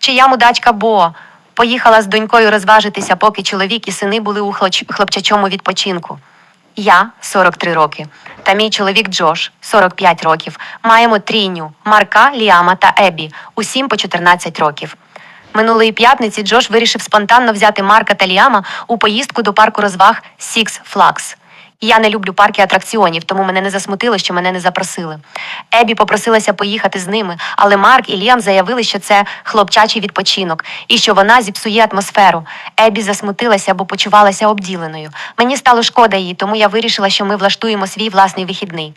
Чия мудачка Бо поїхала з донькою розважитися, поки чоловік і сини були у хлопчачому відпочинку. Я 43 роки, та мій чоловік Джош 45 років. Маємо трійню Марка, Ліама та Ебі, усім по 14 років. Минулої п'ятниці Джош вирішив спонтанно взяти Марка та Ліама у поїздку до парку розваг Six Flags. Я не люблю парки атракціонів, тому мене не засмутило, що мене не запросили. Ебі попросилася поїхати з ними, але Марк і Ліам заявили, що це хлопчачий відпочинок і що вона зіпсує атмосферу. Ебі засмутилася, бо почувалася обділеною. Мені стало шкода її, тому я вирішила, що ми влаштуємо свій власний вихідний.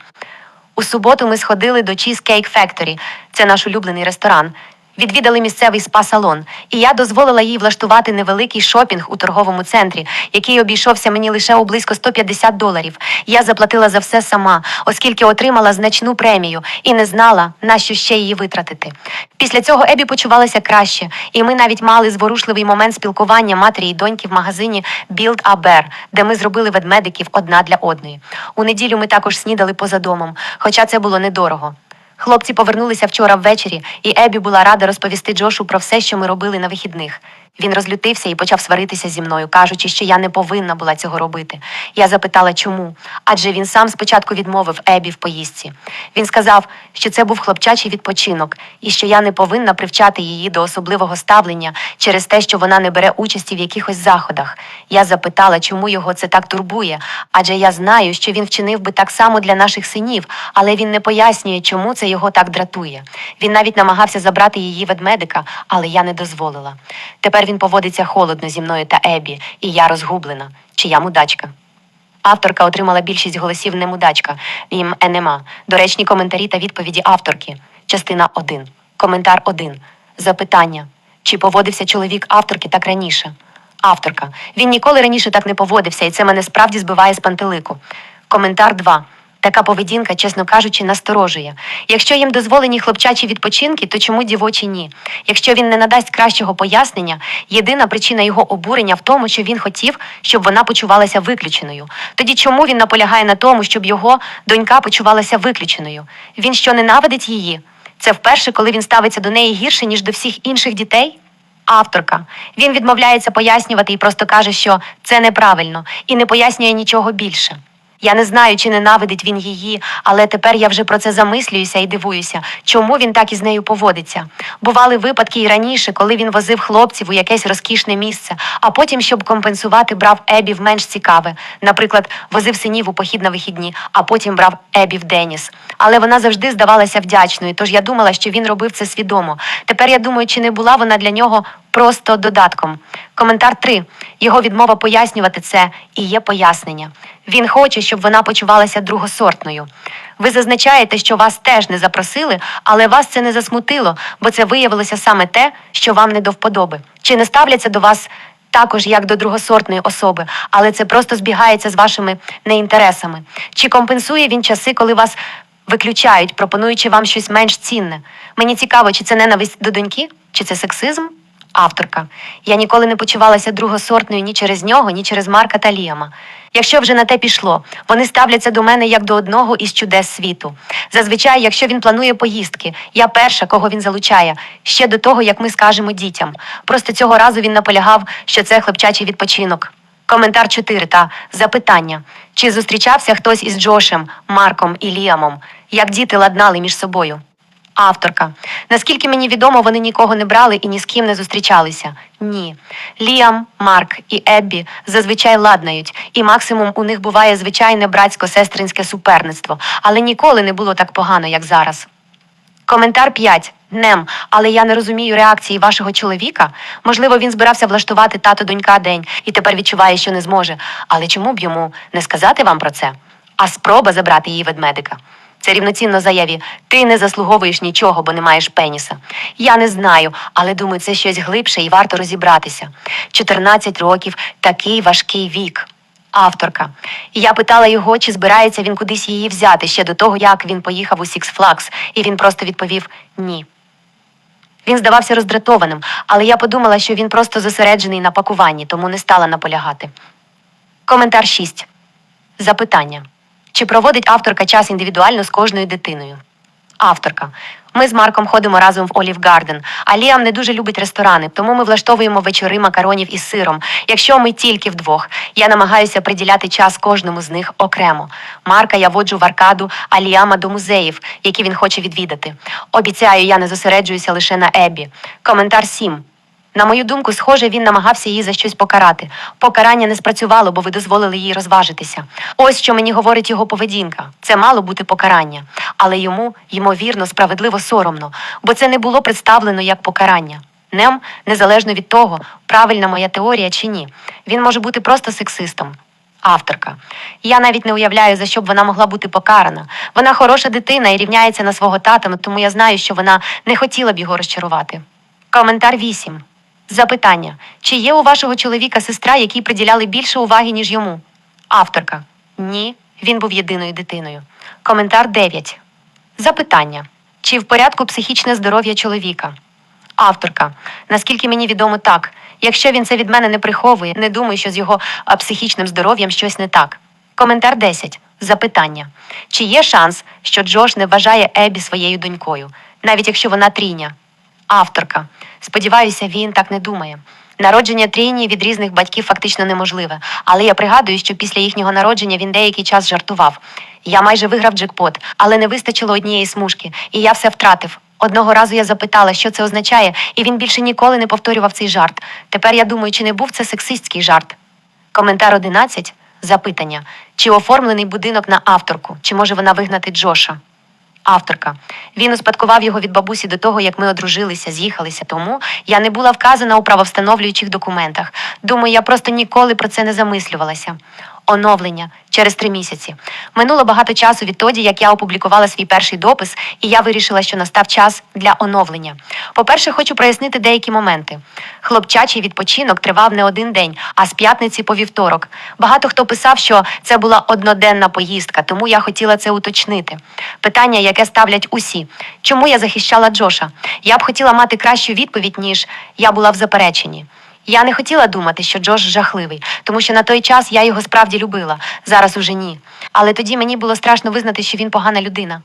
У суботу ми сходили до Cheesecake Factory. Це наш улюблений ресторан. Відвідали місцевий спа-салон, і я дозволила їй влаштувати невеликий шопінг у торговому центрі, який обійшовся мені лише у близько 150 доларів. Я заплатила за все сама, оскільки отримала значну премію і не знала, на що ще її витратити. Після цього Ебі почувалася краще, і ми навіть мали зворушливий момент спілкування матері і доньки в магазині Build a Bear, де ми зробили ведмедиків одна для одної. У неділю ми також снідали поза домом, хоча це було недорого. Хлопці повернулися вчора ввечері, і Ебі була рада розповісти Джошу про все, що ми робили на вихідних. Він розлютився і почав сваритися зі мною, кажучи, що я не повинна була цього робити. Я запитала, чому, адже він сам спочатку відмовив Ебі в поїздці. Він сказав, що це був хлопчачий відпочинок, і що я не повинна привчати її до особливого ставлення через те, що вона не бере участі в якихось заходах. Я запитала, чому його це так турбує, адже я знаю, що він вчинив би так само для наших синів, але він не пояснює, чому це його так дратує. Він навіть намагався забрати її ведмедика, але я не дозволила. Тепер він поводиться холодно зі мною та Ебі, і я розгублена. Чи я мудачка? Авторка отримала більшість голосів не мудачка, їм нема. Доречні коментарі та відповіді авторки. Частина 1. Коментар 1. Запитання. Чи поводився чоловік авторки так раніше? Авторка. Він ніколи раніше так не поводився, і це мене справді збиває з пантелику. Коментар 2. Така поведінка, чесно кажучи, насторожує. Якщо їм дозволені хлопчачі відпочинки, то чому дівочі ні? Якщо він не надасть кращого пояснення, єдина причина його обурення в тому, що він хотів, щоб вона почувалася виключеною. Тоді чому він наполягає на тому, щоб його донька почувалася виключеною? Він що ненавидить її? Це вперше, коли він ставиться до неї гірше, ніж до всіх інших дітей? Авторка. Він відмовляється пояснювати і просто каже, що це неправильно, і не пояснює нічого більше. Я не знаю, чи ненавидить він її, але тепер я вже про це замислююся і дивуюся, чому він так із нею поводиться. Бували випадки і раніше, коли він возив хлопців у якесь розкішне місце, а потім, щоб компенсувати, брав Ебі в менш цікаве. Наприклад, возив синів у похід на вихідні, а потім брав Ебі в Деніс. Але вона завжди здавалася вдячною, тож я думала, що він робив це свідомо. Тепер я думаю, чи не була вона для нього просто додатком. Коментар 3. Його відмова пояснювати це і є пояснення. Він хоче, щоб вона почувалася другосортною. Ви зазначаєте, що вас теж не запросили, але вас це не засмутило, бо це виявилося саме те, що вам не до вподоби. Чи не ставляться до вас також як до другосортної особи, але це просто збігається з вашими неінтересами? Чи компенсує він часи, коли вас виключають, пропонуючи вам щось менш цінне? Мені цікаво, чи це ненависть до доньки, чи це сексизм? Авторка. Я ніколи не почувалася другосортною ні через нього, ні через Марка та Ліама. Якщо вже на те пішло, вони ставляться до мене як до одного із чудес світу. Зазвичай, якщо він планує поїздки, я перша, кого він залучає, ще до того, як ми скажемо дітям. Просто цього разу він наполягав, що це хлопчачий відпочинок. Коментар 4 та запитання: чи зустрічався хтось із Джошем, Марком і Ліамом? Як діти ладнали між собою? Авторка. Наскільки мені відомо, вони нікого не брали і ні з ким не зустрічалися. Ні. Ліам, Марк і Еббі зазвичай ладнають, і максимум у них буває звичайне братсько-сестринське суперництво, але ніколи не було так погано, як зараз. Коментар 5. Нем, але я не розумію реакції вашого чоловіка. Можливо, він збирався влаштувати тато донька день і тепер відчуває, що не зможе. Але чому б йому не сказати вам про це? А спроба забрати її ведмедика. Це рівноцінно заяві ти не заслуговуєш нічого, бо не маєш пеніса. Я не знаю, але думаю, це щось глибше і варто розібратися. 14 років такий важкий вік. Авторка. І я питала його, чи збирається він кудись її взяти ще до того, як він поїхав у Six Flags, і він просто відповів ні. Він здавався роздратованим, але я подумала, що він просто зосереджений на пакуванні, тому не стала наполягати. Коментар 6. Запитання. Чи проводить авторка час індивідуально з кожною дитиною? Авторка. Ми з Марком ходимо разом в Олів Гарден, а Ліам не дуже любить ресторани, тому ми влаштовуємо вечори макаронів із сиром. Якщо ми тільки вдвох, я намагаюся приділяти час кожному з них окремо. Марка я воджу в аркаду, а Ліама до музеїв, які він хоче відвідати. Обіцяю, я не зосереджуюся лише на Ебі. Коментар 7. На мою думку, схоже, він намагався її за щось покарати. Покарання не спрацювало, бо ви дозволили їй розважитися. Ось що мені говорить його поведінка. Це мало бути покарання, але йому, ймовірно, справедливо соромно, бо це не було представлено як покарання. Нем, незалежно від того, правильна моя теорія чи ні, він може бути просто сексистом. Авторка. Я навіть не уявляю, за що б вона могла бути покарана. Вона хороша дитина і рівняється на свого тата, тому я знаю, що вона не хотіла б його розчарувати. Коментар 8. Запитання: чи є у вашого чоловіка сестра, якій приділяли більше уваги, ніж йому? Авторка. Ні, він був єдиною дитиною. Коментар 9. Запитання: чи в порядку психічне здоров'я чоловіка? Авторка. Наскільки мені відомо, так. Якщо він це від мене не приховує, не думаю, що з його психічним здоров'ям щось не так. Коментар 10. Запитання: чи є шанс, що Джош не вважає Ебі своєю донькою, навіть якщо вона тріня? Авторка. Сподіваюся, він так не думає. Народження трійні від різних батьків фактично неможливе, але я пригадую, що після їхнього народження він деякий час жартував. Я майже виграв джекпот, але не вистачило однієї смужки, і я все втратив. Одного разу я запитала, що це означає, і він більше ніколи не повторював цей жарт. Тепер я думаю, чи не був це сексистський жарт. Коментар 11. Запитання: чи оформлений будинок на авторку, чи може вона вигнати Джоша? Авторка. Він успадкував його від бабусі до того, як ми одружилися, з'їхалися. Тому я не була вказана у правовстановлюючих документах. Думаю, я просто ніколи про це не замислювалася. Оновлення через три місяці. Минуло багато часу відтоді, як я опублікувала свій перший допис, і я вирішила, що настав час для оновлення. По-перше, хочу прояснити деякі моменти. Хлопчачий відпочинок тривав не один день, а з п'ятниці по вівторок. Багато хто писав, що це була одноденна поїздка, тому я хотіла це уточнити. Питання, яке ставлять усі: чому я захищала Джоша? Я б хотіла мати кращу відповідь, ніж я була в запереченні. Я не хотіла думати, що Джош жахливий, тому що на той час я його справді любила, зараз уже ні. Але тоді мені було страшно визнати, що він погана людина.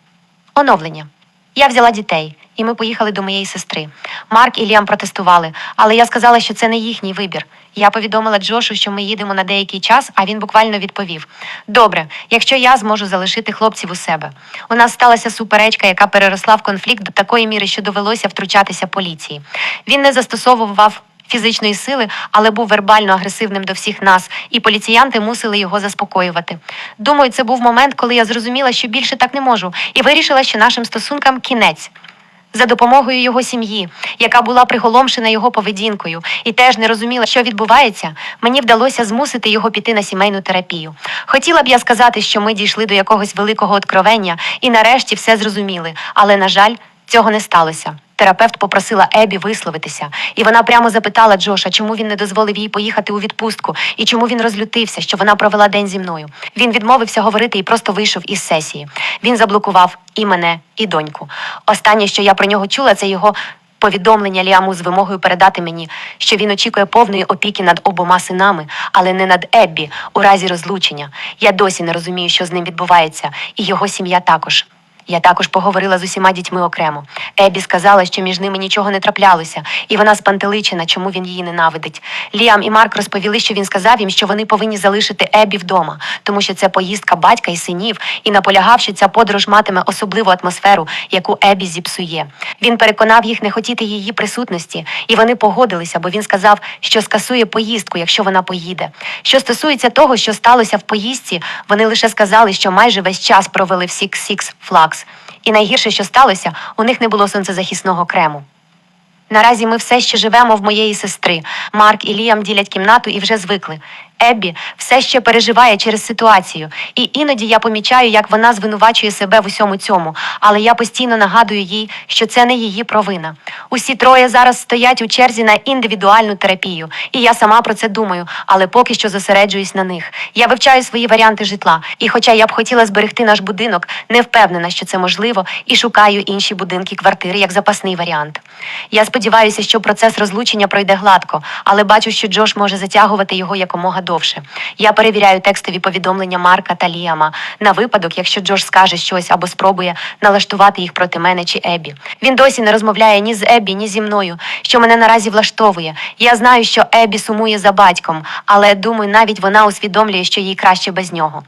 Оновлення. Я взяла дітей, і ми поїхали до моєї сестри. Марк і Ліам протестували, але я сказала, що це не їхній вибір. Я повідомила Джошу, що ми їдемо на деякий час, а він буквально відповів: Добре, якщо я зможу залишити хлопців у себе. У нас сталася суперечка, яка переросла в конфлікт до такої міри, що довелося втручатися поліції. Він не застосовував фізичної сили, але був вербально агресивним до всіх нас, і поліціянти мусили його заспокоювати. Думаю, це був момент, коли я зрозуміла, що більше так не можу, і вирішила, що нашим стосункам кінець. За допомогою його сім'ї, яка була приголомшена його поведінкою і теж не розуміла, що відбувається, мені вдалося змусити його піти на сімейну терапію. Хотіла б я сказати, що ми дійшли до якогось великого откровення і нарешті все зрозуміли, але, на жаль, цього не сталося. Терапевт попросила Ебі висловитися, і вона прямо запитала Джоша, чому він не дозволив їй поїхати у відпустку і чому він розлютився, що вона провела день зі мною. Він відмовився говорити і просто вийшов із сесії. Він заблокував і мене, і доньку. Останнє, що я про нього чула, це його. Повідомлення Ліаму з вимогою передати мені, що він очікує повної опіки над обома синами, але не над Еббі у разі розлучення. Я досі не розумію, що з ним відбувається, і його сім'я також. Я також поговорила з усіма дітьми окремо. Ебі сказала, що між ними нічого не траплялося, і вона спантеличена, чому він її ненавидить. Ліам і Марк розповіли, що він сказав їм, що вони повинні залишити Ебі вдома, тому що це поїздка батька і синів, і наполягав, що ця подорож матиме особливу атмосферу, яку Ебі зіпсує. Він переконав їх не хотіти її присутності, і вони погодилися, бо він сказав, що скасує поїздку, якщо вона поїде. Що стосується того, що сталося в поїздці, вони лише сказали, що майже весь час провели в Six Six Flags. І найгірше, що сталося, у них не було сонцезахисного крему. Наразі ми все ще живемо в моєї сестри. Марк і Ліам ділять кімнату і вже звикли. Еббі все ще переживає через ситуацію, і іноді я помічаю, як вона звинувачує себе в усьому цьому, але я постійно нагадую їй, що це не її провина. Усі троє зараз стоять у черзі на індивідуальну терапію, і я сама про це думаю, але поки що зосереджуюсь на них. Я вивчаю свої варіанти житла, і хоча я б хотіла зберегти наш будинок, не впевнена, що це можливо, і шукаю інші будинки квартири як запасний варіант. Я сподіваюся, що процес розлучення пройде гладко, але бачу, що Джош може затягувати його якомога довше. Я перевіряю текстові повідомлення Марка та Ліама на випадок, якщо Джош скаже щось або спробує налаштувати їх проти мене чи Ебі. Він досі не розмовляє ні з Ебі, ні зі мною, що мене наразі влаштовує. Я знаю, що Ебі сумує за батьком, але думаю, навіть вона усвідомлює, що їй краще без нього.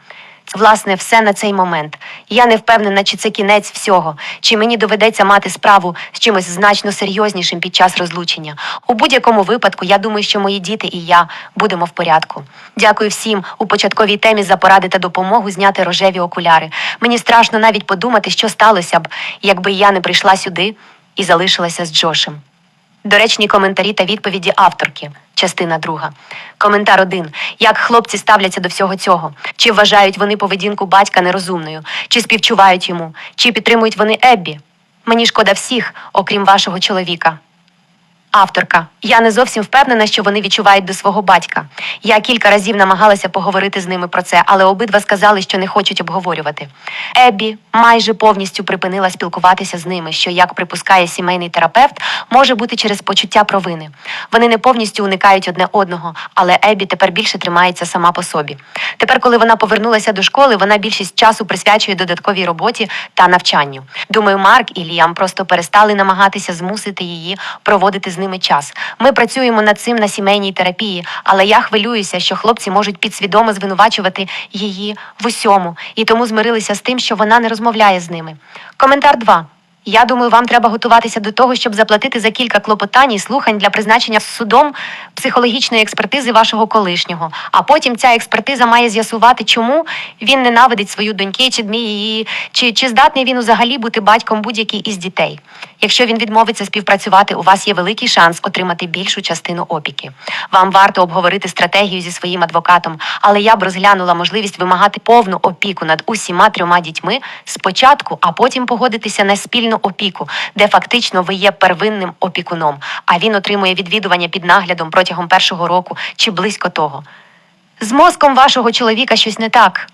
Власне, все на цей момент. Я не впевнена, чи це кінець всього, чи мені доведеться мати справу з чимось значно серйознішим під час розлучення. У будь-якому випадку, я думаю, що мої діти і я будемо в порядку. Дякую всім у початковій темі за поради та допомогу зняти рожеві окуляри. Мені страшно навіть подумати, що сталося б, якби я не прийшла сюди і залишилася з Джошем. Доречні коментарі та відповіді авторки. Частина друга. Коментар один. Як хлопці ставляться до всього цього? Чи вважають вони поведінку батька нерозумною? Чи співчувають йому? Чи підтримують вони Еббі? Мені шкода всіх, окрім вашого чоловіка. Авторка. Я не зовсім впевнена, що вони відчувають до свого батька. Я кілька разів намагалася поговорити з ними про це, але обидва сказали, що не хочуть обговорювати. Еббі майже повністю припинила спілкуватися з ними, що, як припускає сімейний терапевт, може бути через почуття провини. Вони не повністю уникають одне одного, але Еббі тепер більше тримається сама по собі. Тепер, коли вона повернулася до школи, вона більшість часу присвячує додатковій роботі та навчанню. Думаю, Марк і Ліам просто перестали намагатися змусити її проводити з ними час. Ми працюємо над цим на сімейній терапії, але я хвилююся, що хлопці можуть підсвідомо звинувачувати її в усьому, і тому змирилися з тим, що вона не розмовляє з ними. Коментар 2. Я думаю, вам треба готуватися до того, щоб заплатити за кілька клопотань і слухань для призначення судом психологічної експертизи вашого колишнього. А потім ця експертиза має з'ясувати, чому він ненавидить свою доньки, чи дміє її, чи, чи здатний він взагалі бути батьком будь-який із дітей. Якщо він відмовиться співпрацювати, у вас є великий шанс отримати більшу частину опіки. Вам варто обговорити стратегію зі своїм адвокатом, але я б розглянула можливість вимагати повну опіку над усіма трьома дітьми спочатку, а потім погодитися на спільну опіку, де фактично ви є первинним опікуном, а він отримує відвідування під наглядом протягом першого року чи близько того. З мозком вашого чоловіка щось не так.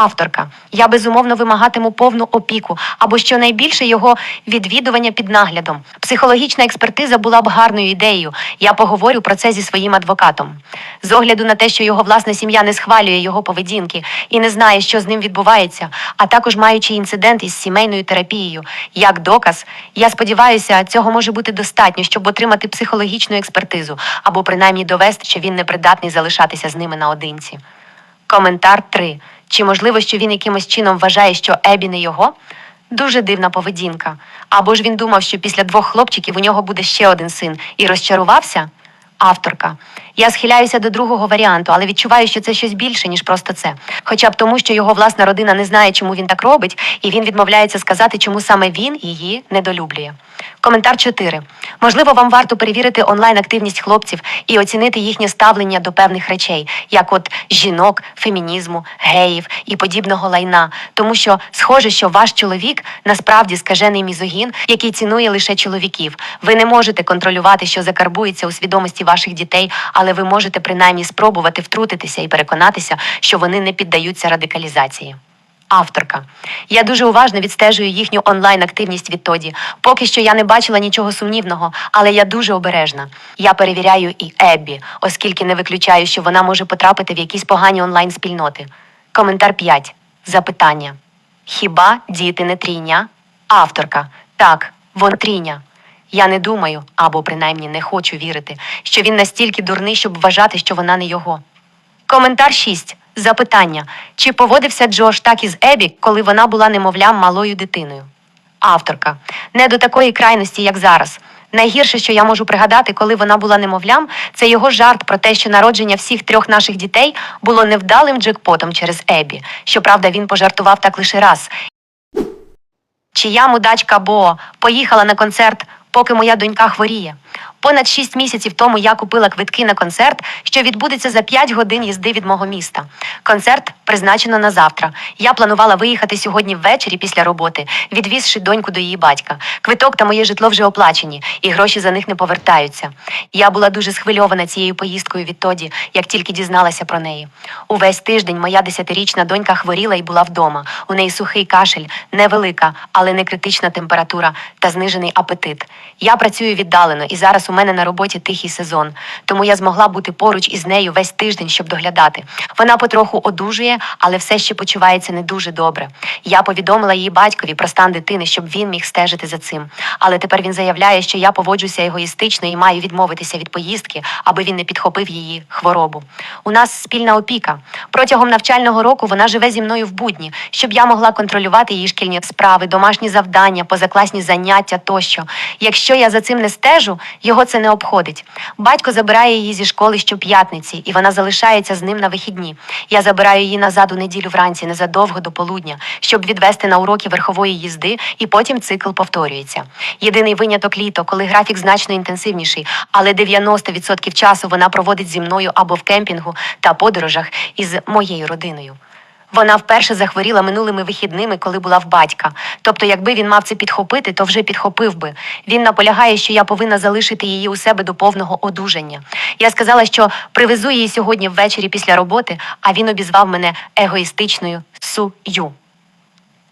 Авторка, я безумовно вимагатиму повну опіку або щонайбільше його відвідування під наглядом. Психологічна експертиза була б гарною ідеєю. Я поговорю про це зі своїм адвокатом. З огляду на те, що його власна сім'я не схвалює його поведінки і не знає, що з ним відбувається, а також маючи інцидент із сімейною терапією, як доказ, я сподіваюся, цього може бути достатньо, щоб отримати психологічну експертизу або принаймні довести, що він не придатний залишатися з ними наодинці. Коментар 3. Чи можливо, що він якимось чином вважає, що Ебі не його? Дуже дивна поведінка. Або ж він думав, що після двох хлопчиків у нього буде ще один син і розчарувався? Авторка. Я схиляюся до другого варіанту, але відчуваю, що це щось більше, ніж просто це. Хоча б тому, що його власна родина не знає, чому він так робить, і він відмовляється сказати, чому саме він її недолюблює. Коментар 4. Можливо, вам варто перевірити онлайн-активність хлопців і оцінити їхнє ставлення до певних речей, як от жінок, фемінізму, геїв і подібного лайна. Тому що схоже, що ваш чоловік насправді скажений мізогін, який цінує лише чоловіків. Ви не можете контролювати, що закарбується у свідомості ваших дітей, але ви можете принаймні спробувати втрутитися і переконатися, що вони не піддаються радикалізації. Авторка. Я дуже уважно відстежую їхню онлайн-активність відтоді. Поки що я не бачила нічого сумнівного, але я дуже обережна. Я перевіряю і Еббі, оскільки не виключаю, що вона може потрапити в якісь погані онлайн-спільноти. Коментар 5. Запитання. Хіба діти не трійня? Авторка. Так, вон трійня. Я не думаю, або принаймні не хочу вірити, що він настільки дурний, щоб вважати, що вона не його. Коментар 6. Запитання: чи поводився Джош так із Ебі, коли вона була немовлям малою дитиною? Авторка. Не до такої крайності, як зараз. Найгірше, що я можу пригадати, коли вона була немовлям, це його жарт про те, що народження всіх трьох наших дітей було невдалим джекпотом через Ебі. Щоправда, він пожартував так лише раз. Чия мудачка Бо поїхала на концерт, поки моя донька хворіє. Понад шість місяців тому я купила квитки на концерт, що відбудеться за 5 годин їзди від мого міста. Концерт призначено на завтра. Я планувала виїхати сьогодні ввечері після роботи, відвізши доньку до її батька. Квиток та моє житло вже оплачені, і гроші за них не повертаються. Я була дуже схвильована цією поїздкою відтоді, як тільки дізналася про неї. Увесь тиждень моя десятирічна донька хворіла і була вдома. У неї сухий кашель, невелика, але не критична температура та знижений апетит. Я працюю віддалено і зараз у мене на роботі тихий сезон, тому я змогла бути поруч із нею весь тиждень, щоб доглядати. Вона потроху одужує, але все ще почувається не дуже добре. Я повідомила її батькові про стан дитини, щоб він міг стежити за цим. Але тепер він заявляє, що я поводжуся егоїстично і маю відмовитися від поїздки, аби він не підхопив її хворобу. У нас спільна опіка. Протягом навчального року вона живе зі мною в будні, щоб я могла контролювати її шкільні справи, домашні завдання, позакласні заняття тощо. Якщо я за цим не стежу, його це не обходить. Батько забирає її зі школи щоп'ятниці, і вона залишається з ним на вихідні. Я забираю її назад у неділю вранці, незадовго до полудня, щоб відвести на уроки верхової їзди, і потім цикл повторюється. Єдиний виняток літо, коли графік значно інтенсивніший, але 90% часу вона проводить зі мною або в кемпінгу та подорожах із моєю родиною. Вона вперше захворіла минулими вихідними, коли була в батька. Тобто, якби він мав це підхопити, то вже підхопив би. Він наполягає, що я повинна залишити її у себе до повного одужання. Я сказала, що привезу її сьогодні ввечері після роботи, а він обізвав мене егоїстичною сую.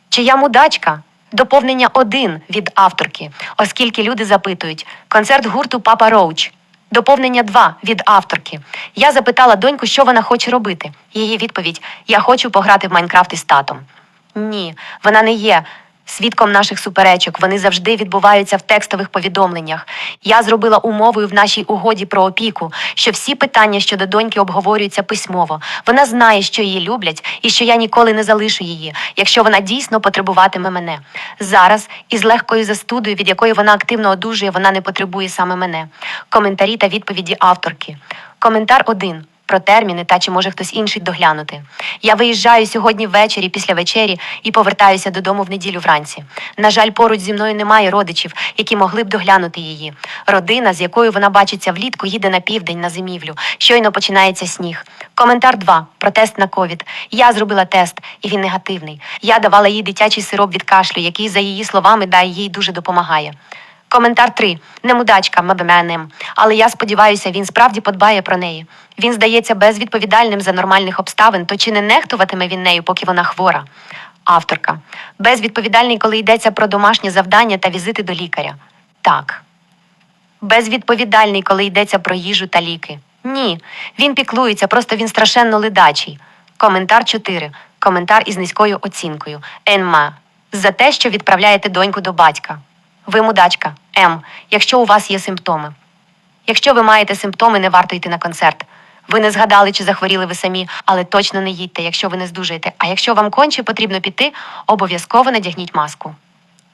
Чи я мудачка? Доповнення один від авторки, оскільки люди запитують концерт гурту Папа Роуч. Доповнення 2 від авторки. Я запитала доньку, що вона хоче робити. Її відповідь: Я хочу пограти в Майнкрафт із татом. Ні, вона не є свідком наших суперечок. Вони завжди відбуваються в текстових повідомленнях. Я зробила умовою в нашій угоді про опіку, що всі питання щодо доньки обговорюються письмово. Вона знає, що її люблять, і що я ніколи не залишу її, якщо вона дійсно потребуватиме мене. Зараз із легкою застудою, від якої вона активно одужує, вона не потребує саме мене. Коментарі та відповіді авторки. Коментар 1. Про терміни та чи може хтось інший доглянути. Я виїжджаю сьогодні ввечері після вечері і повертаюся додому в неділю вранці. На жаль, поруч зі мною немає родичів, які могли б доглянути її. Родина, з якою вона бачиться влітку, їде на південь на зимівлю. Щойно починається сніг. Коментар 2. Про тест на ковід. Я зробила тест, і він негативний. Я давала їй дитячий сироп від кашлю, який, за її словами, дає їй дуже допомагає. Коментар 3. Не мудачка, мабеменем. Але я сподіваюся, він справді подбає про неї. Він здається безвідповідальним за нормальних обставин, то чи не нехтуватиме він нею, поки вона хвора? Авторка. Безвідповідальний, коли йдеться про домашнє завдання та візити до лікаря. Так. Безвідповідальний, коли йдеться про їжу та ліки. Ні. Він піклується, просто він страшенно ледачий. Коментар 4. Коментар із низькою оцінкою. Енма. За те, що відправляєте доньку до батька. Ви мудачка. М. Якщо у вас є симптоми. Якщо ви маєте симптоми, не варто йти на концерт. Ви не згадали, чи захворіли ви самі, але точно не їдьте, якщо ви не здужаєте. А якщо вам конче потрібно піти, обов'язково надягніть маску.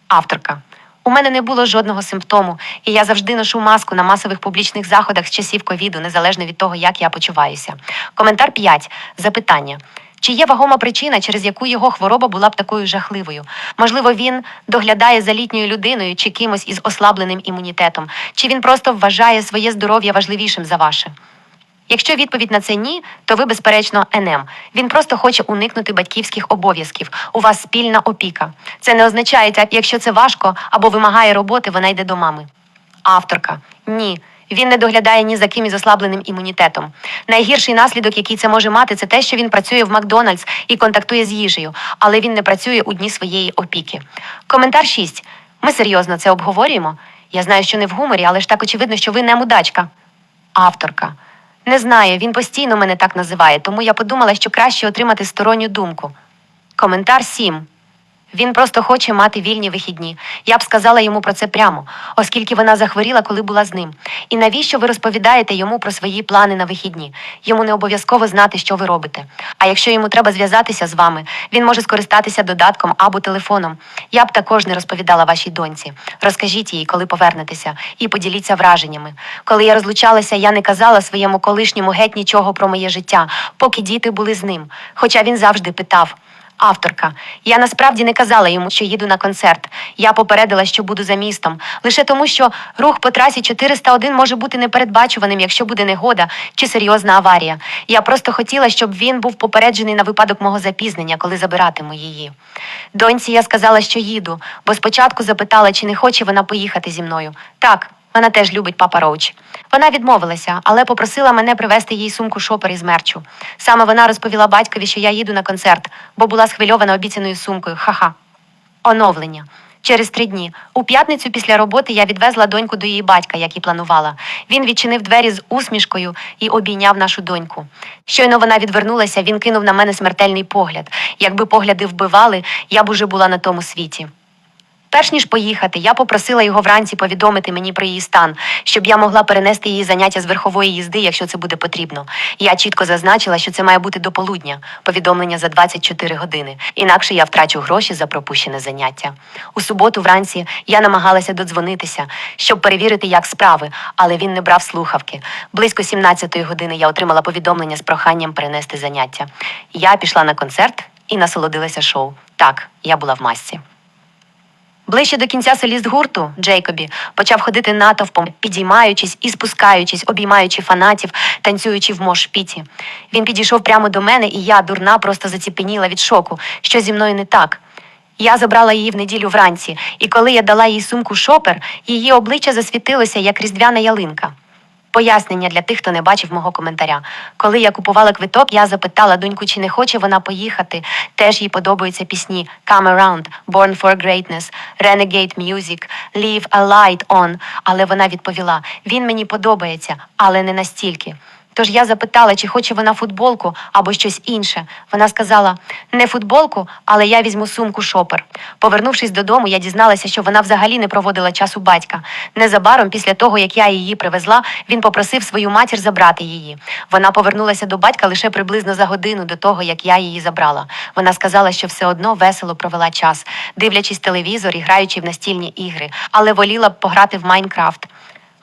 Авторка. У мене не було жодного симптому, і я завжди ношу маску на масових публічних заходах з часів ковіду, незалежно від того, як я почуваюся. Коментар 5. Запитання. Чи є вагома причина, через яку його хвороба була б такою жахливою? Можливо, він доглядає за літньою людиною чи кимось із ослабленим імунітетом, чи він просто вважає своє здоров'я важливішим за ваше? Якщо відповідь на це ні, то ви, безперечно, НМ. Він просто хоче уникнути батьківських обов'язків. У вас спільна опіка. Це не означає, якщо це важко або вимагає роботи, вона йде до мами. Авторка. Ні. Він не доглядає ні за ким із ослабленим імунітетом. Найгірший наслідок, який це може мати, це те, що він працює в Макдональдс і контактує з їжею, але він не працює у дні своєї опіки. Коментар 6. Ми серйозно це обговорюємо. Я знаю, що не в гуморі, але ж так очевидно, що ви не мудачка. Авторка. Не знаю, він постійно мене так називає, тому я подумала, що краще отримати сторонню думку. Коментар 7. Він просто хоче мати вільні вихідні. Я б сказала йому про це прямо, оскільки вона захворіла, коли була з ним. І навіщо ви розповідаєте йому про свої плани на вихідні? Йому не обов'язково знати, що ви робите. А якщо йому треба зв'язатися з вами, він може скористатися додатком або телефоном. Я б також не розповідала вашій доньці. Розкажіть їй, коли повернетеся, і поділіться враженнями. Коли я розлучалася, я не казала своєму колишньому геть нічого про моє життя, поки діти були з ним. Хоча він завжди питав. Авторка. Я насправді не казала йому, що їду на концерт. Я попередила, що буду за містом. Лише тому, що рух по трасі 401 може бути непередбачуваним, якщо буде негода чи серйозна аварія. Я просто хотіла, щоб він був попереджений на випадок мого запізнення, коли забиратиму її. Доньці я сказала, що їду, бо спочатку запитала, чи не хоче вона поїхати зі мною. Так. Вона теж любить папа Роуч. Вона відмовилася, але попросила мене привезти їй сумку шопер із мерчу. Саме вона розповіла батькові, що я їду на концерт, бо була схвильована обіцяною сумкою. Ха-ха. Оновлення. Через три дні. У п'ятницю після роботи я відвезла доньку до її батька, як і планувала. Він відчинив двері з усмішкою і обійняв нашу доньку. Щойно вона відвернулася, він кинув на мене смертельний погляд. Якби погляди вбивали, я б уже була на тому світі. Перш ніж поїхати, я попросила його вранці повідомити мені про її стан, щоб я могла перенести її заняття з верхової їзди, якщо це буде потрібно. Я чітко зазначила, що це має бути до полудня, повідомлення за 24 години. Інакше я втрачу гроші за пропущене заняття. У суботу вранці я намагалася додзвонитися, щоб перевірити, як справи, але він не брав слухавки. Близько 17-ї години я отримала повідомлення з проханням перенести заняття. Я пішла на концерт і насолодилася шоу. Так, я була в масці. Ближче до кінця соліст гурту Джейкобі почав ходити натовпом, підіймаючись і спускаючись, обіймаючи фанатів, танцюючи в мошпіті. Він підійшов прямо до мене, і я, дурна, просто заціпеніла від шоку, що зі мною не так. Я забрала її в неділю вранці, і коли я дала їй сумку шопер, її обличчя засвітилося, як різдвяна ялинка. Пояснення для тих, хто не бачив мого коментаря. Коли я купувала квиток, я запитала доньку, чи не хоче вона поїхати. Теж їй подобаються пісні Come Around, Born for Greatness, Renegade Music, Leave a Light On. Але вона відповіла: він мені подобається, але не настільки. Тож я запитала, чи хоче вона футболку або щось інше. Вона сказала: не футболку, але я візьму сумку шопер. Повернувшись додому, я дізналася, що вона взагалі не проводила час у батька. Незабаром, після того, як я її привезла, він попросив свою матір забрати її. Вона повернулася до батька лише приблизно за годину до того, як я її забрала. Вона сказала, що все одно весело провела час, дивлячись телевізор і граючи в настільні ігри, але воліла б пограти в Майнкрафт.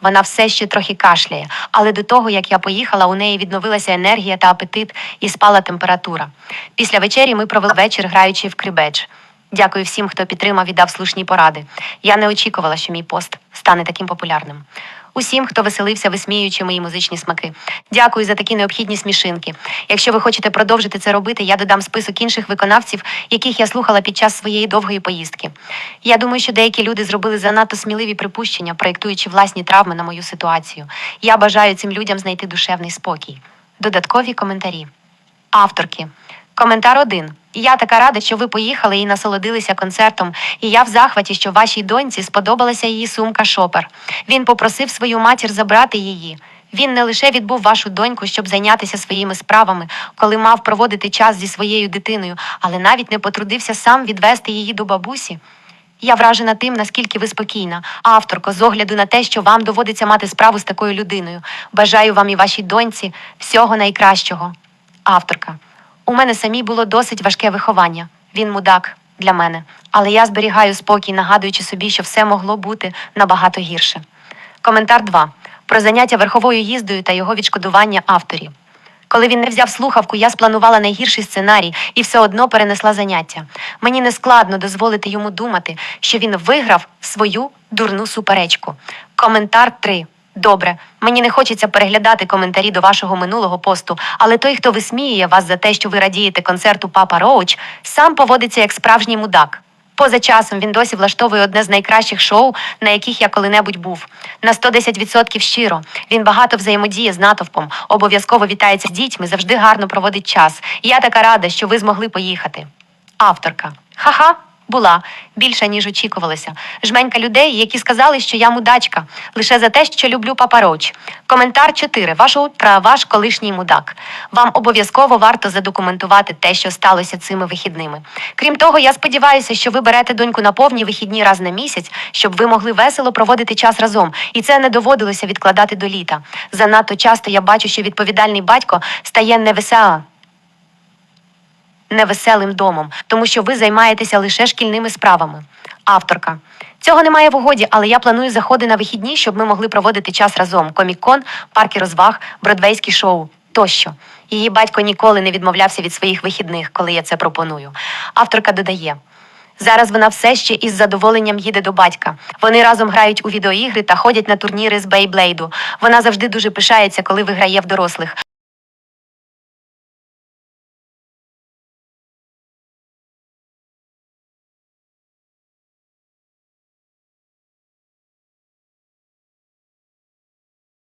Вона все ще трохи кашляє, але до того, як я поїхала, у неї відновилася енергія та апетит і спала температура. Після вечері ми провели вечір, граючи в крибедж. Дякую всім, хто підтримав і дав слушні поради. Я не очікувала, що мій пост стане таким популярним. Усім, хто веселився, висміюючи мої музичні смаки. Дякую за такі необхідні смішинки. Якщо ви хочете продовжити це робити, я додам список інших виконавців, яких я слухала під час своєї довгої поїздки. Я думаю, що деякі люди зробили занадто сміливі припущення, проєктуючи власні травми на мою ситуацію. Я бажаю цим людям знайти душевний спокій. Додаткові коментарі. Авторки. Коментар один. Я така рада, що ви поїхали і насолодилися концертом. І я в захваті, що вашій доньці сподобалася її сумка шопер. Він попросив свою матір забрати її. Він не лише відбув вашу доньку, щоб зайнятися своїми справами, коли мав проводити час зі своєю дитиною, але навіть не потрудився сам відвести її до бабусі. Я вражена тим, наскільки ви спокійна. Авторко, з огляду на те, що вам доводиться мати справу з такою людиною. Бажаю вам і вашій доньці всього найкращого. Авторка. У мене самій було досить важке виховання. Він мудак для мене. Але я зберігаю спокій, нагадуючи собі, що все могло бути набагато гірше. Коментар 2. Про заняття верховою їздою та його відшкодування авторів. Коли він не взяв слухавку, я спланувала найгірший сценарій і все одно перенесла заняття. Мені не складно дозволити йому думати, що він виграв свою дурну суперечку. Коментар 3. Добре, мені не хочеться переглядати коментарі до вашого минулого посту, але той, хто висміює вас за те, що ви радієте концерту Папа Роуч, сам поводиться як справжній мудак. Поза часом він досі влаштовує одне з найкращих шоу, на яких я коли-небудь був. На 110% щиро. Він багато взаємодіє з натовпом, обов'язково вітається з дітьми, завжди гарно проводить час. Я така рада, що ви змогли поїхати. Авторка. Ха-ха. Була більша, ніж очікувалося. Жменька людей, які сказали, що я мудачка, лише за те, що люблю папароч. Коментар 4. Ваш про ваш колишній мудак. Вам обов'язково варто задокументувати те, що сталося цими вихідними. Крім того, я сподіваюся, що ви берете доньку на повні вихідні раз на місяць, щоб ви могли весело проводити час разом, і це не доводилося відкладати до літа. Занадто часто я бачу, що відповідальний батько стає невесела невеселим домом, тому що ви займаєтеся лише шкільними справами. Авторка. Цього немає в угоді, але я планую заходи на вихідні, щоб ми могли проводити час разом: комік-кон, парки розваг, бродвейські шоу тощо. Її батько ніколи не відмовлявся від своїх вихідних, коли я це пропоную. Авторка додає. Зараз вона все ще із задоволенням їде до батька. Вони разом грають у відеоігри та ходять на турніри з Бейблейду. Вона завжди дуже пишається, коли виграє в дорослих.